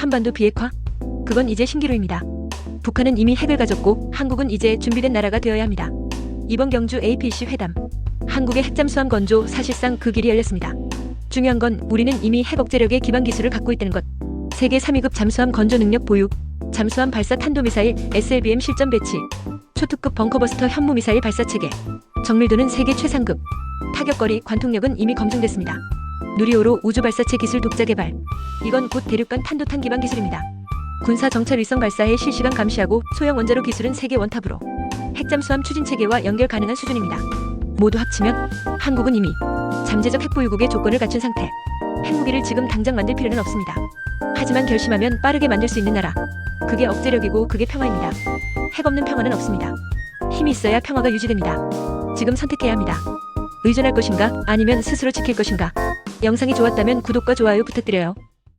한반도 비핵화? 그건 이제 신기루입니다. 북한은 이미 핵을 가졌고 한국은 이제 준비된 나라가 되어야 합니다. 이번 경주 APC 회담. 한국의 핵잠수함 건조 사실상 그 길이 열렸습니다. 중요한 건 우리는 이미 핵 억제력의 기반 기술을 갖고 있다는 것. 세계 3위급 잠수함 건조 능력 보유. 잠수함 발사 탄도미사일 SLBM 실전 배치. 초특급 벙커버스터 현무미사일 발사 체계. 정밀도는 세계 최상급. 타격거리, 관통력은 이미 검증됐습니다. 누리호로 우주 발사체 기술 독자 개발. 이건 곧 대륙간 탄도탄 기반 기술입니다. 군사 정찰 위성 발사에 실시간 감시하고 소형 원자로 기술은 세계 원탑으로. 핵잠수함 추진 체계와 연결 가능한 수준입니다. 모두 합치면 한국은 이미 잠재적 핵 보유국의 조건을 갖춘 상태. 핵무기를 지금 당장 만들 필요는 없습니다. 하지만 결심하면 빠르게 만들 수 있는 나라. 그게 억제력이고 그게 평화입니다. 핵 없는 평화는 없습니다. 힘이 있어야 평화가 유지됩니다. 지금 선택해야 합니다. 의존할 것인가 아니면 스스로 지킬 것인가. 영상이 좋았다면 구독과 좋아요 부탁드려요.